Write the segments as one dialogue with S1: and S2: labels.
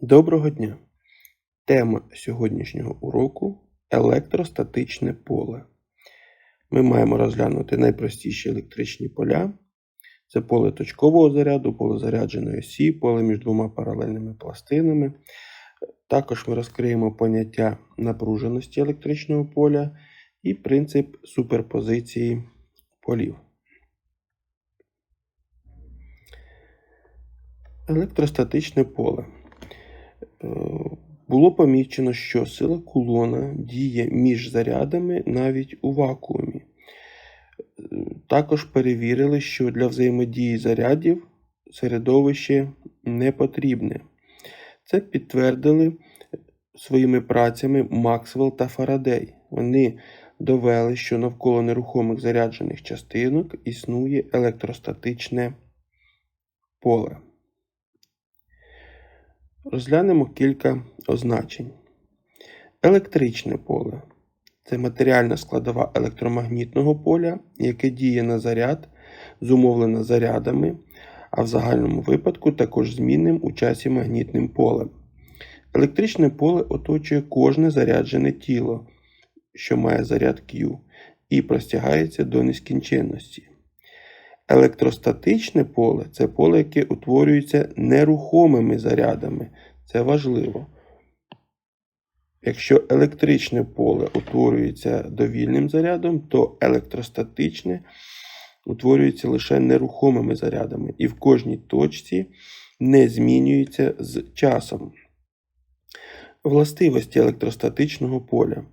S1: Доброго дня! Тема сьогоднішнього уроку електростатичне поле. Ми маємо розглянути найпростіші електричні поля. Це поле точкового заряду, поле зарядженої осі, поле між двома паралельними пластинами. Також ми розкриємо поняття напруженості електричного поля і принцип суперпозиції полів. Електростатичне поле. Було помічено, що сила кулона діє між зарядами навіть у вакуумі. Також перевірили, що для взаємодії зарядів середовище не потрібне. Це підтвердили своїми працями Максвелл та Фарадей. Вони довели, що навколо нерухомих заряджених частинок існує електростатичне поле. Розглянемо кілька означень. Електричне поле це матеріальна складова електромагнітного поля, яке діє на заряд, зумовлена зарядами, а в загальному випадку також змінним у часі магнітним полем. Електричне поле оточує кожне заряджене тіло, що має заряд Q, і простягається до нескінченності. Електростатичне поле це поле, яке утворюється нерухомими зарядами. Це важливо. Якщо електричне поле утворюється довільним зарядом, то електростатичне утворюється лише нерухомими зарядами і в кожній точці не змінюється з часом. Властивості електростатичного поля.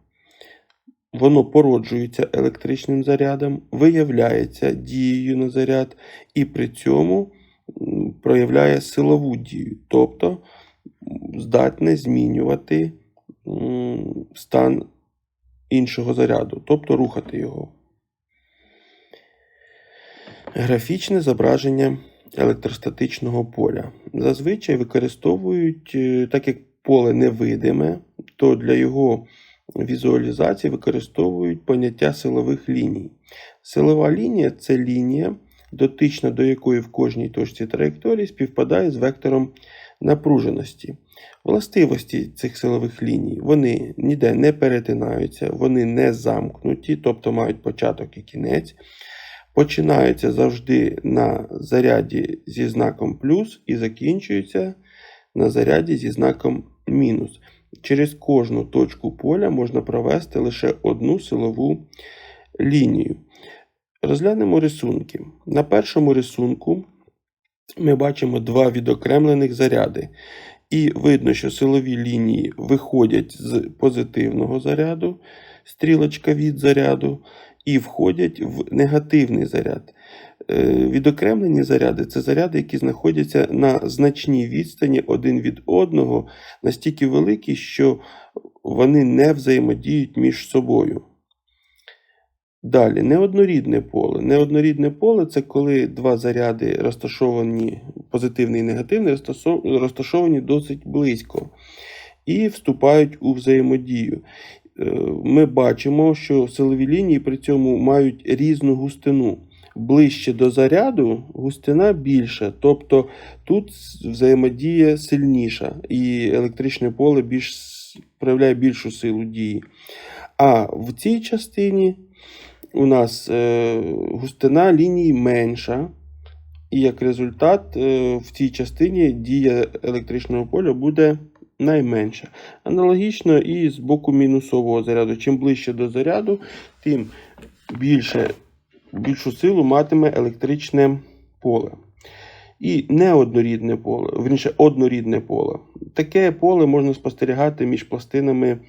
S1: Воно породжується електричним зарядом, виявляється дією на заряд і при цьому проявляє силову дію, тобто здатне змінювати стан іншого заряду, тобто рухати його. Графічне зображення електростатичного поля. Зазвичай використовують, е, так як поле невидиме, то для його візуалізації використовують поняття силових ліній. Силова лінія це лінія, дотична до якої в кожній точці траєкторії співпадає з вектором напруженості. Властивості цих силових ліній вони ніде не перетинаються, вони не замкнуті, тобто мають початок і кінець. Починаються завжди на заряді зі знаком плюс і закінчуються на заряді зі знаком мінус. Через кожну точку поля можна провести лише одну силову лінію. Розглянемо рисунки. На першому рисунку ми бачимо два відокремлених заряди. І видно, що силові лінії виходять з позитивного заряду, стрілочка від заряду, і входять в негативний заряд. Е, Відокремлені заряди це заряди, які знаходяться на значній відстані один від одного, настільки великі, що вони не взаємодіють між собою. Далі, неоднорідне поле. Неоднорідне поле це коли два заряди розташовані, позитивний і негативний, розташовані досить близько і вступають у взаємодію. Е, Ми бачимо, що силові лінії при цьому мають різну густину. Ближче до заряду густина більша, тобто тут взаємодія сильніша, і електричне поле більш, проявляє більшу силу дії. А в цій частині у нас е, густина лінії менша, і як результат е, в цій частині дія електричного поля буде найменша. Аналогічно і з боку мінусового заряду. Чим ближче до заряду, тим більше, більшу силу матиме електричне поле. І неоднорідне поле, верніше, однорідне поле. Таке поле можна спостерігати між пластинами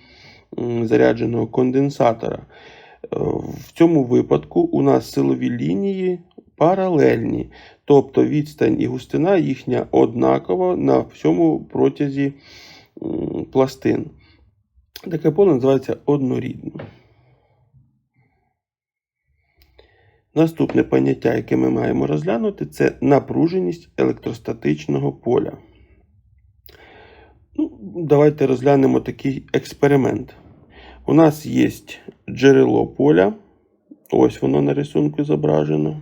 S1: зарядженого конденсатора. Е, В цьому випадку у нас силові лінії паралельні, тобто відстань і густина їхня однакова на всьому протязі пластин. Таке поле називається однорідним. Наступне поняття, яке ми маємо розглянути, це напруженість електростатичного поля. Ну, давайте розглянемо такий експеримент. У нас є джерело поля. Ось воно на рисунку зображено.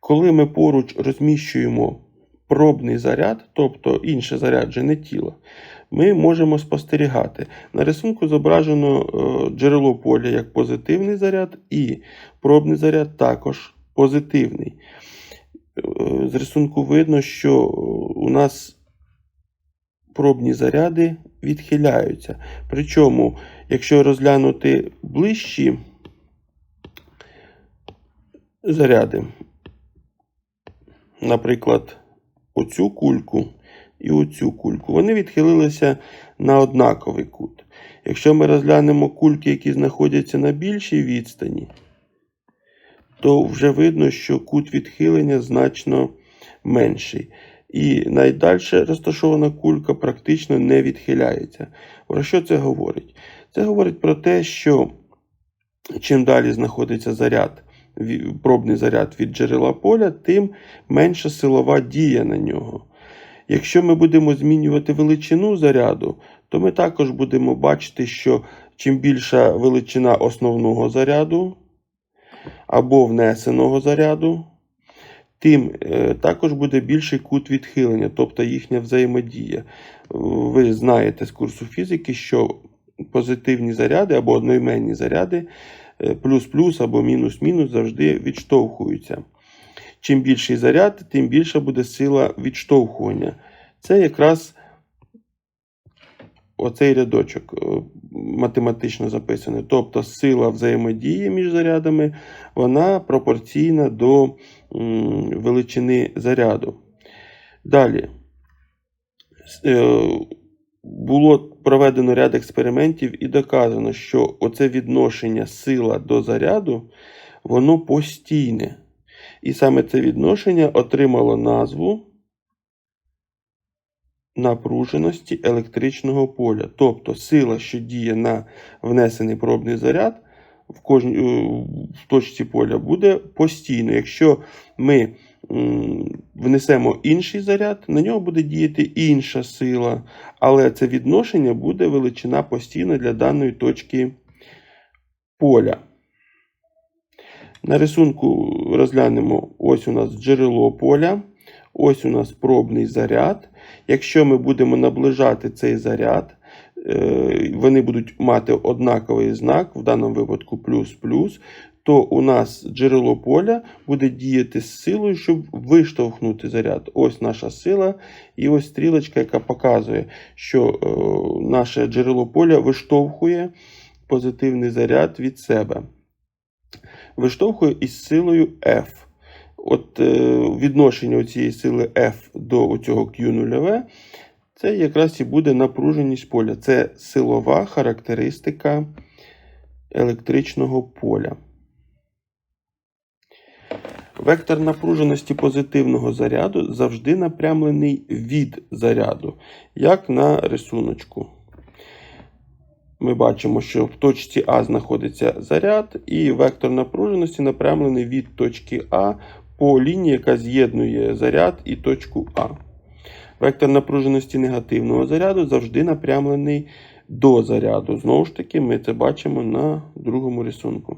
S1: Коли ми поруч розміщуємо пробний заряд, тобто інше заряджене тіло, ми можемо спостерігати. На рисунку зображено е, джерело поля як позитивний заряд, і пробний заряд також позитивний. Е, З рисунку видно, що у нас пробні заряди відхиляються. Причому, якщо розглянути ближчі заряди, наприклад, оцю кульку і оцю кульку, вони відхилилися на однаковий кут. Якщо ми розглянемо кульки, які знаходяться на більшій відстані, то вже видно, що кут відхилення значно менший. І найдальше розташована кулька практично не відхиляється. Про що це говорить? Це говорить про те, що чим далі знаходиться заряд, пробний заряд від джерела поля, тим менша силова дія на нього. Якщо ми будемо змінювати величину заряду, то ми також будемо бачити, що чим більша величина основного заряду або внесеного заряду, тим е, також буде більший кут відхилення, тобто їхня взаємодія. Ви знаєте з курсу фізики, що позитивні заряди або одноіменні заряди е, плюс-плюс або мінус-мінус завжди відштовхуються. Чим більший заряд, тим більша буде сила відштовхування. Це якраз оцей рядочок е, математично записаний. Тобто сила взаємодії між зарядами вона пропорційна до величини заряду. Далі. Е, Було проведено ряд експериментів і доказано, що оце відношення сила до заряду, воно постійне. І саме це відношення отримало назву напруженості електричного поля. Тобто сила, що діє на внесений пробний заряд в кожній в точці поля, буде постійно. Якщо ми внесемо інший заряд, на нього буде діяти інша сила, але це відношення буде величина постійна для даної точки поля. На рисунку розглянемо ось у нас джерело поля, ось у нас пробний заряд. Якщо ми будемо наближати цей заряд, е, вони будуть мати однаковий знак, в даному випадку плюс-плюс, то у нас джерело поля буде діяти з силою, щоб виштовхнути заряд. Ось наша сила, і ось стрілочка, яка показує, що е, наше джерело поля виштовхує позитивний заряд від себе. Виштовхує із силою F. От е, відношення цієї сили F до цього Q нульове, це якраз і буде напруженість поля. Це силова характеристика електричного поля. Вектор напруженості позитивного заряду завжди напрямлений від заряду, як на рисуночку. Ми бачимо, що в точці А знаходиться заряд, і вектор напруженості напрямлений від точки А по лінії, яка з'єднує заряд і точку А. Вектор напруженості негативного заряду завжди напрямлений до заряду. Знову ж таки, ми це бачимо на другому рисунку.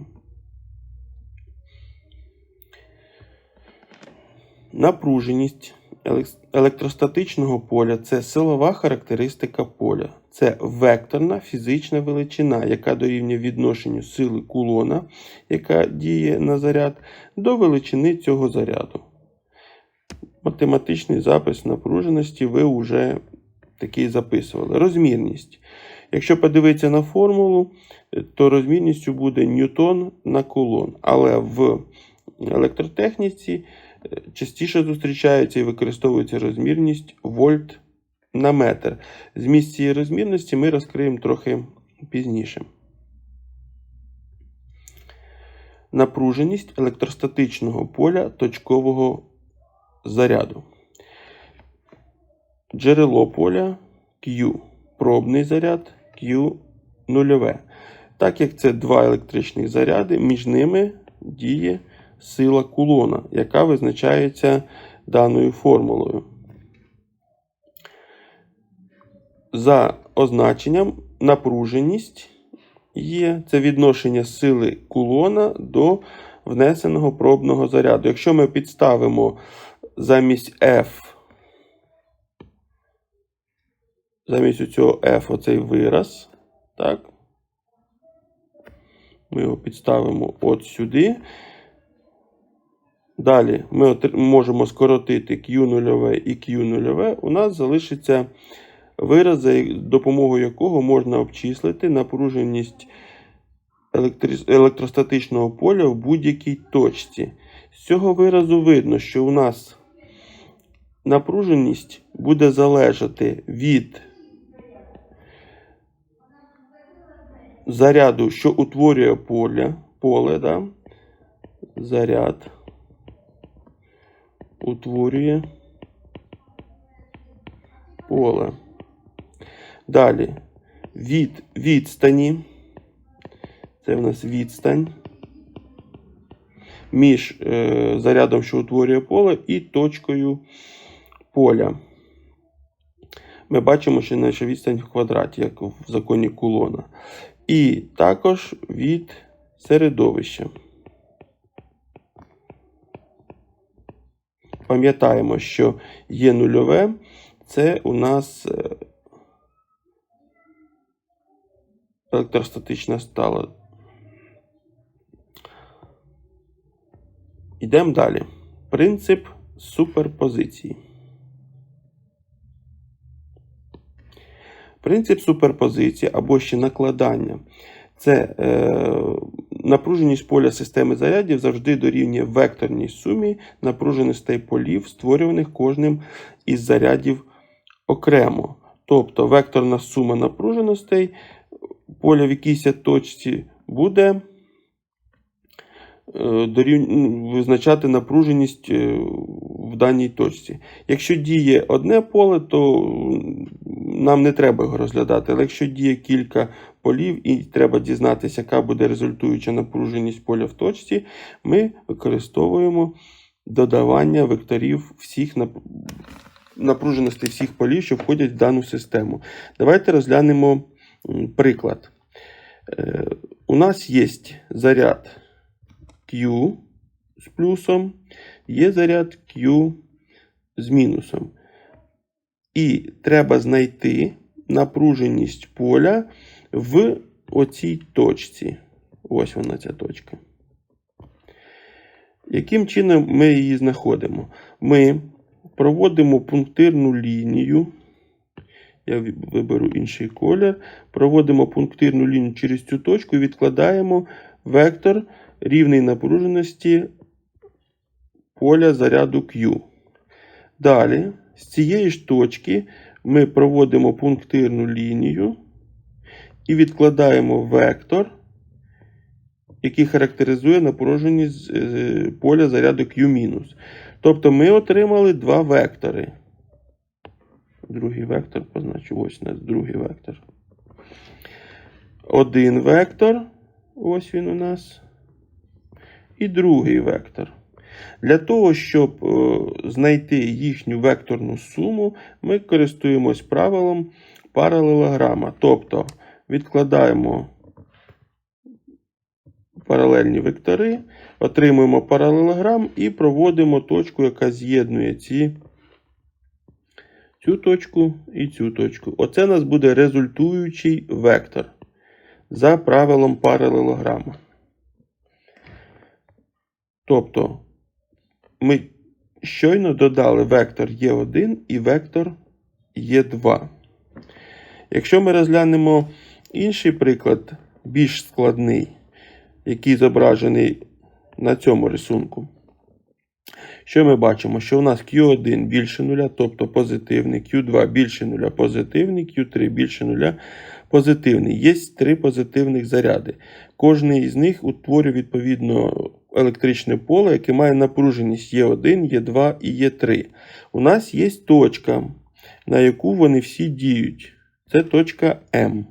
S1: Напруженість електростатичного поля це силова характеристика поля. Це векторна фізична величина, яка дорівнює відношенню сили кулона, яка діє на заряд, до величини цього заряду. Математичний запис напруженості ви вже такий записували. Розмірність. Якщо подивитися на формулу, то розмірністю буде ньютон на кулон. Але в електротехніці е, частіше зустрічається і використовується розмірність вольт на метр. Зміст цієї розмірності ми розкриємо трохи пізніше. Напруженість електростатичного поля точкового заряду. Джерело поля Q. Пробний заряд Q нульове. Так як це два електричних заряди, між ними діє сила кулона, яка визначається даною формулою. За означенням напруженість є це відношення сили кулона до внесеного пробного заряду. Якщо ми підставимо замість F замість цього F оцей вираз. Так. Ми його підставимо от сюди. Далі ми можемо скоротити Q0 і Q0. У нас залишиться вираз, за допомогою якого можна обчислити напруженість електростатичного поля в будь-якій точці. З цього виразу видно, що у нас напруженість буде залежати від заряду, що утворює поле, поле да? заряд утворює поле. Далі від відстані. Це в нас відстань між е, зарядом, що утворює поле, і точкою поля. Ми бачимо, що наша відстань в квадраті, як в законі Кулона. І також від середовища. Пам'ятаємо, що є нульове, це у нас е, електростатична стала. Йдемо далі. Принцип суперпозиції. Принцип суперпозиції або ще накладання. Це е, напруженість поля системи зарядів завжди дорівнює векторній сумі напруженостей полів, створюваних кожним із зарядів окремо. Тобто векторна сума напруженостей поля в якійсь точці буде е, ну, визначати напруженість е, в даній точці. Якщо діє одне поле, то нам не треба його розглядати. Але якщо діє кілька полів і треба дізнатися, яка буде результуюча напруженість поля в точці, ми використовуємо додавання векторів всіх напруженостей всіх полів, що входять в дану систему. Давайте розглянемо приклад. Е, У нас є заряд Q з плюсом, є заряд Q з мінусом. І треба знайти напруженість поля в оцій точці. Ось вона ця точка. Яким чином ми її знаходимо? Ми проводимо пунктирну лінію. Я виберу інший колір. Проводимо пунктирну лінію через цю точку і відкладаємо вектор рівний напруженості поля заряду Q. Далі, з цієї ж точки ми проводимо пунктирну лінію і відкладаємо вектор, який характеризує напруженість поля заряду Q-. Тобто ми отримали два вектори. Другий вектор позначу, ось у нас другий вектор. Один вектор, ось він у нас. І другий вектор. Для того, щоб е, знайти їхню векторну суму, ми користуємось правилом паралелограма. Тобто відкладаємо паралельні вектори, отримуємо паралелограм і проводимо точку, яка з'єднує ці, цю точку і цю точку. Оце у нас буде результуючий вектор за правилом паралелограма. Тобто ми щойно додали вектор Е1 і вектор Е2. Якщо ми розглянемо інший приклад, більш складний, який зображений на цьому рисунку, що ми бачимо? Що у нас Q1 більше нуля, тобто позитивний, Q2 більше нуля позитивний, Q3 більше нуля позитивний. Є три позитивних заряди. Кожний із них утворює відповідно електричне поле, яке має напруженість Е1, Е2 і Е3. У нас є точка, на яку вони всі діють. Це точка М.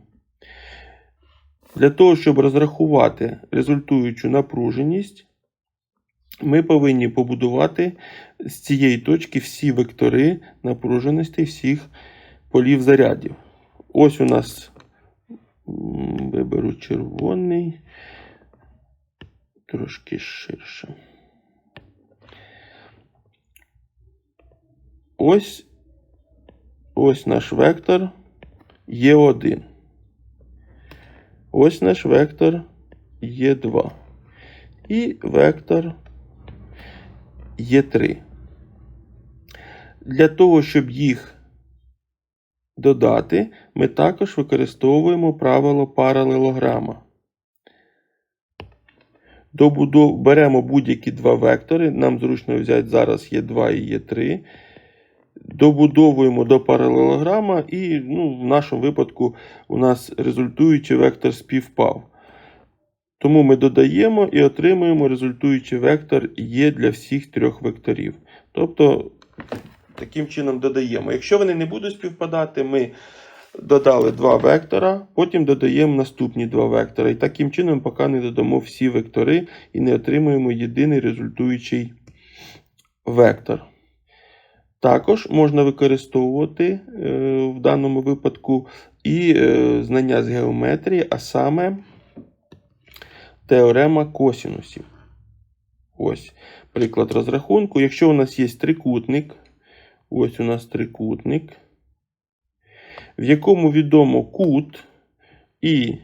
S1: Для того, щоб розрахувати результуючу напруженість, ми повинні побудувати з цієї точки всі вектори напруженості всіх полів зарядів. Ось у нас виберу червоний, трошки ширше. Ось, ось наш вектор Е1. Ось наш вектор Е2. І вектор Е3. Для того, щоб їх додати, ми також використовуємо правило паралелограма. Добудов... Беремо будь-які два вектори. Нам зручно взяти зараз Е2 і Е3. Добудовуємо до паралелограма, і ну, в нашому випадку у нас результуючий вектор співпав. Тому ми додаємо і отримуємо результуючий вектор Є для всіх трьох векторів. Тобто, таким чином додаємо. Якщо вони не будуть співпадати, ми додали два вектора, потім додаємо наступні два вектора. І таким чином, поки не додамо всі вектори і не отримуємо єдиний результуючий вектор. Також можна використовувати е, в даному випадку і е, знання з геометрії, а саме теорема косінусів. Ось приклад розрахунку. Якщо у нас є трикутник, ось у нас трикутник, в якому відомо кут і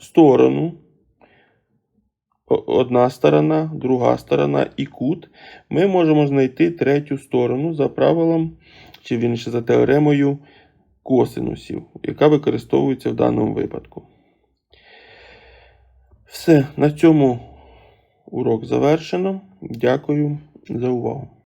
S1: сторону, одна сторона, друга сторона і кут, ми можемо знайти третю сторону за правилом, чи вірніше за теоремою косинусів, яка використовується в даному випадку. Все, на цьому урок завершено. Дякую за увагу.